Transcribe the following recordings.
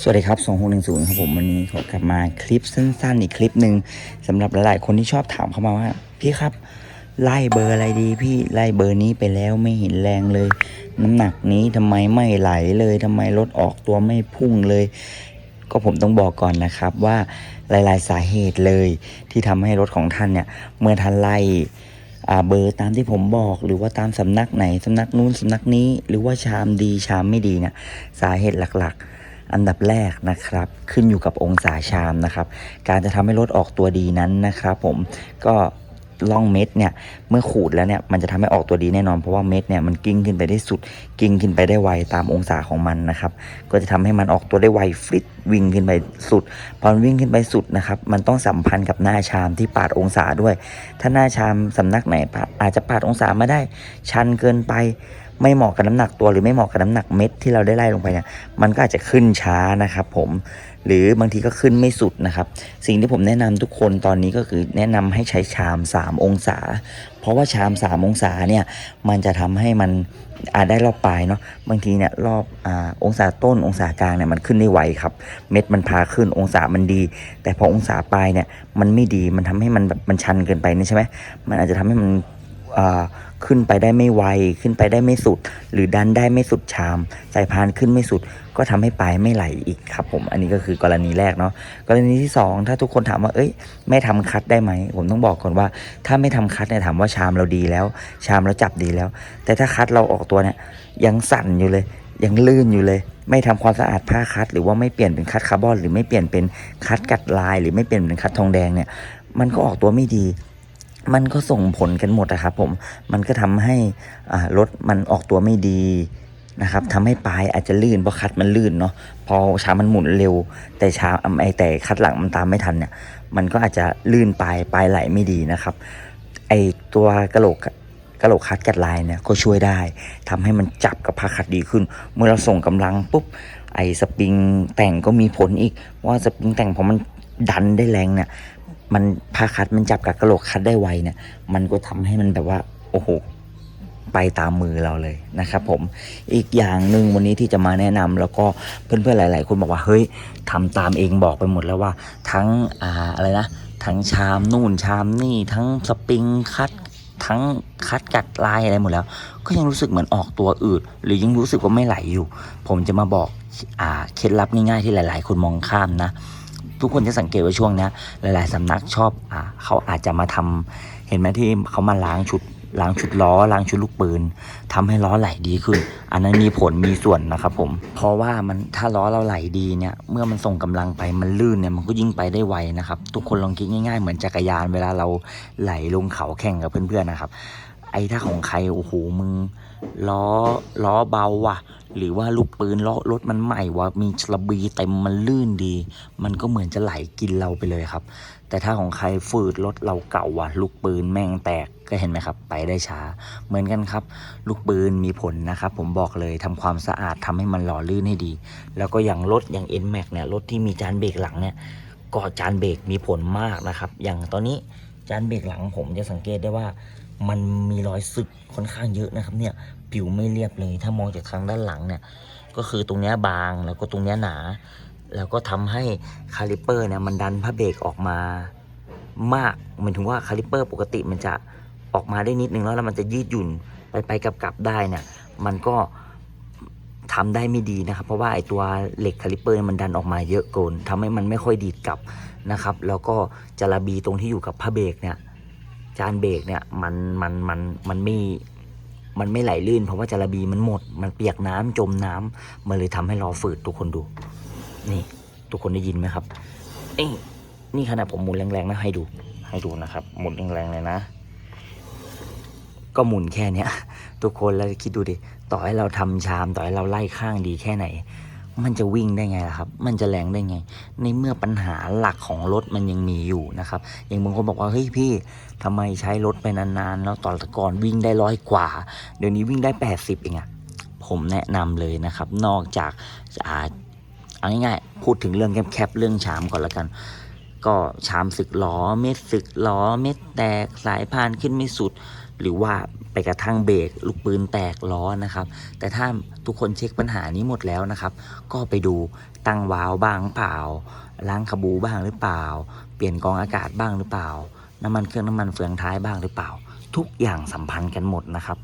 สวัสดีครับ 2610 ครับผมวันนี้ขอกลับมาคลิปสั้นๆ อีกคลิปหนึ่งสำหรับหลายๆ คนที่ชอบถามเข้ามาว่า พี่ครับ ไล่เบอร์อะไรดี พี่ไล่เบอร์นี้ไปแล้วไม่เห็นแรงเลย น้ำหนักนี้ทำไมไม่ไหลเลยทำไมรถออกตัวไม่พุ่งเลย ก็ผมต้องบอกก่อนนะครับว่าหลายๆ สาเหตุเลยที่ทำให้รถของท่านเนี่ยเมื่อท่านไล่เบอร์ตามที่ผมบอกหรือว่าตามสำนักไหนสำนักนู้นสำนักนี้ หรือว่าชามดีชามไม่ดีเนี่ยสาเหตุหลักๆ อันดับแรกนะครับขึ้นอยู่กับองศาชามนะครับ การจะทำให้รถออกตัวดีนั้นนะครับผมก็ล่องเม็ดเนี่ยเมื่อขูดแล้วเนี่ยมันจะทำให้ออกตัวดีแน่นอนเพราะว่าเม็ดเนี่ยมันกิ้งขึ้นไปได้สุด กิ้งขึ้นไปได้ไวตามองศาของมันนะครับ ก็จะทำให้มันออกตัวได้ไวฟลิตวิ่งขึ้นไปสุด พอวิ่งขึ้นไปสุดนะครับ มันต้องสัมพันธ์กับหน้าชามที่ปาดองศาด้วย ถ้าหน้าชามสำนักไหนปาดอาจจะปาดองศามาได้ ชันเกินไป ไม่เหมาะกับน้ำหนักตัวหรือไม่เหมาะกับน้ำหนักเม็ดที่เราได้ไล่ลงไปเนี่ยมันก็อาจจะขึ้นช้านะครับผมหรือบางทีก็ขึ้นไม่สุดนะครับ สิ่งที่ผมแนะนำทุกคนตอนนี้ก็คือแนะนำให้ใช้ชาม 3 องศา เพราะว่าชาม 3 องศาเนี่ยมันจะทำให้มันอาจได้รอบปลายเนาะบางทีเนี่ยรอบอาองศาต้นองศากลางเนี่ยมันขึ้นได้ไวครับ เม็ดมันพาขึ้นองศามันดี แต่พอองศาปลายเนี่ยมันไม่ดีมันทำให้มันแบบมันชันเกินไปนี่ใช่ไหมมันอาจจะทำให้มันอ่า ขึ้นไปได้ไม่ไว ขึ้นไปได้ไม่สุด หรือดันได้ไม่สุดชาม สายพานขึ้นไม่สุด ก็ทำให้ปลายไม่ไหลอีกครับผม อันนี้ก็คือกรณีแรกเนาะ กรณีที่สองถ้าทุกคนถามว่า เอ้ย ไม่ทำคัดได้ไหม ผมต้องบอกก่อนว่า ถ้าไม่ทำคัดเนี่ยถามว่าชามเราดีแล้ว ชามเราจับดีแล้ว แต่ถ้าคัดเราออกตัวเนี่ยยังสั่นอยู่เลย ยังลื่นอยู่เลยไม่ทำความสะอาดผ้าคัด หรือว่าไม่เปลี่ยนเป็นคัดคาร์บอนหรือไม่เปลี่ยนเป็นคัดกัดลาย หรือไม่เปลี่ยนเป็นคัดทองแดงเนี่ยมันก็ออกตัวไม่ดี มันก็ส่งผลกันหมดนะครับผมมันก็ทำให้รถมันออกตัวไม่ดีนะครับทำให้ปลายอาจจะลื่นเพราะคัดมันลื่นเนาะพอช้ามันหมุนเร็ว แต่ช้าไอแต่คัดหลังมันตามไม่ทันเนี่ย มันก็อาจจะลื่นปลายปลายไหลไม่ดีนะครับ ไอตัวกระโหลกกระโหลกคัดกัดลายเนี่ยก็ช่วยได้ทำให้มันจับกับผ้าคัดดีขึ้น เมื่อเราส่งกำลังปุ๊บไอสปริงแต่งก็มีผลอีกว่าสปริงแต่งพอมันดันได้แรงเนี่ย มันผ้าคัดมันจับกับกระโหลกคัดได้ไวเนี่ย มันก็ทำให้มันแบบว่า โอ้โหไปตามมือเราเลยนะครับผมอีกอย่างหนึ่งวันนี้ที่จะมาแนะนำแล้วก็เพื่อนๆหลาย ๆ คนบอกว่าเฮ้ยทำตามเองบอกไปหมดแล้วว่า ทั้งอ่าอะไรนะทั้งชามนู่นชามนี่ทั้งสปริงคัดทั้งคัดกัดลายอะไรหมดแล้ว ก็ยังรู้สึกเหมือนออกตัวอืดหรือยังรู้สึกว่าไม่ไหลอยู่ ผมจะมาบอกอ่าเคล็ดลับง่ายๆที่หลาย ๆ คนมองข้ามนะ ทุกคนจะสังเกตว่าช่วงนี้หลาย ๆสำนักชอบอ่าเขาอาจจะมาทำเห็นไหมที่เขามาล้างชุดล้างชุดล้อล้างชุดลูกปืนทำให้ล้อไหลดีขึ้น อันนั้นมีผลมีส่วนนะครับผม เพราะว่ามันถ้าล้อเราไหลดีเนี่ยเมื่อมันส่งกำลังไปมันลื่นเนี่ยมันก็ยิ่งไปได้ไวนะครับ ทุกคนลองคิดง่าย ๆ เหมือนจักรยานเวลาเราไหลลงเขาแข่งกับเพื่อนๆนะครับ ไอ้ถ้าของใครโอ้โหมึงล้อล้อเบาว่ะ หรือว่าลูกปืนล้อรถมันใหม่ว่ะมีระบีเต็มมันลื่นดี มันก็เหมือนจะไหลกินเราไปเลยครับ แต่ถ้าของใครฝืดรถเราเก่าว่ะ ลูกปืนแม่งแตกก็เห็นไหมครับ ไปได้ช้า เหมือนกันครับ ลูกปืนมีผลนะครับ ผมบอกเลยทำความสะอาดทำให้มันหล่อลื่นให้ดี แล้วก็อย่างรถอย่าง N Max เนี่ยรถที่มีจานเบรกหลังเนี่ยก็จานเบรกมีผลมากนะครับ อย่างตอนนี้จานเบรกหลังผมจะสังเกตได้ว่า มันมีรอยสึกค่อนข้างเยอะนะครับ เนี่ยผิวไม่เรียบเลย ถ้ามองจากทางด้านหลังเนี่ย ก็คือตรงเนี้ยบางแล้วก็ตรงเนี้ยหนา แล้วก็ทำให้คาลิเปอร์เนี่ยมันดันผ้าเบรกออกมามากหมายถึงว่าคาลิเปอร์ปกติมันจะออกมาได้นิดนึงแล้วแล้วมันจะยืดหยุ่นไปไปกลับกลับได้เนี่ยมันก็ทำได้ไม่ดีนะครับ เพราะว่าไอตัวเหล็กคาลิเปอร์มันดันออกมาเยอะเกินทำให้มันไม่ค่อยดีดกลับนะครับ แล้วก็จาระบีตรงที่อยู่กับผ้าเบรกเนี่ย จานเบรกเนี่ยมันมันมันมันไม่มันไม่ไหลลื่น เพราะว่าจาระบีมันหมด มันเปียกน้ำจมน้ำมันเลยทำให้ล้อฝืดทุกคนดู นี่ ทุกคนได้ยินไหมครับนี่นี่ขนาดผมหมุนแรงๆนะให้ดู ให้ดูนะครับ หมุนแรงๆเลยนะ ก็หมุนแค่เนี้ย ทุกคนแล้วคิดดูดิ ต่อให้เราทำชาม ต่อให้เราไล่ข้างดีแค่ไหน มันจะวิ่งได้ไงล่ะครับ มันจะแรงได้ไง ในเมื่อปัญหาหลักของรถมันยังมีอยู่นะครับ อย่างบางคนบอกว่าเฮ้ยพี่ทำไมใช้รถไปนานๆ แล้วตอนก่อนวิ่งได้ร้อยกว่า เดี๋ยวนี้วิ่งได้ 80เองอะผมแนะนำเลยนะครับ นอกจากอ่าเอาง่ายๆพูดถึงเรื่องแคบๆเรื่องชามก่อนละกัน ก็ชามสึกล้อเม็ดสึกล้อเม็ดแตกสายพานขึ้นไม่สุด หรือว่าไปกระทั่งเบรกลูกปืนแตกล้อนะครับ แต่ถ้าทุกคนเช็คปัญหานี้หมดแล้วนะครับ ก็ไปดูตั้งวาล์วบ้างเปล่า ล้างขบูบ้างหรือเปล่า เปลี่ยนกองอากาศบ้างหรือเปล่า น้ำมันเครื่องน้ำมันเฟืองท้ายบ้างหรือเปล่า ทุกอย่างสัมพันธ์กันหมดนะครับ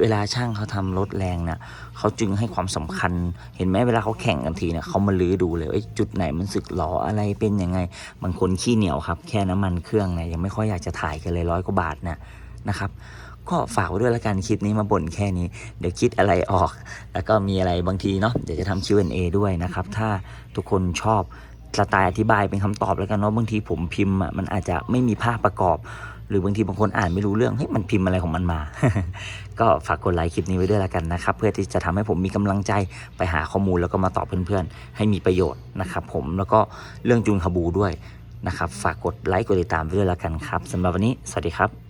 เวลาช่างเขาทำรถแรงเนี่ยเขาจึงให้ความสำคัญ เห็นไหมเวลาเขาแข่งกันทีเนี่ยเขามาลื้อดูเลยว่าจุดไหนมันสึกหรออะไรเป็นยังไง บางคนขี้เหนียวครับ แค่น้ำมันเครื่องเนี่ยยังไม่ค่อยอยากจะถ่ายกันเลยร้อยกว่าบาทเนี่ย นะครับก็ฝากไว้ด้วยละกันคลิปนี้มาบ่นแค่นี้ เดี๋ยวคิดอะไรออก แล้วก็มีอะไรบางทีเนาะเดี๋ยวจะทำ Q&A ด้วยนะครับ ถ้าทุกคนชอบสไตล์อธิบายเป็นคำตอบแล้วกันเนาะบางทีผมพิมพ์อะมันอาจจะไม่มีภาพประกอบ หรือบางทีบางคนอ่านไม่รู้เรื่องเฮ้ยมันพิมพ์อะไรของมันมา ก็ฝากกดไลค์คลิปนี้ไว้ด้วยละกันนะครับ เพื่อที่จะทำให้ผมมีกำลังใจไปหาข้อมูลแล้วก็มาตอบเพื่อนๆ ให้มีประโยชน์นะครับผมแล้วก็เรื่องจูนคาบูด้วยนะครับฝากกดไลค์กดติดตามไว้ด้วยละกันครับสำหรับวันนี้สวัสดีครับ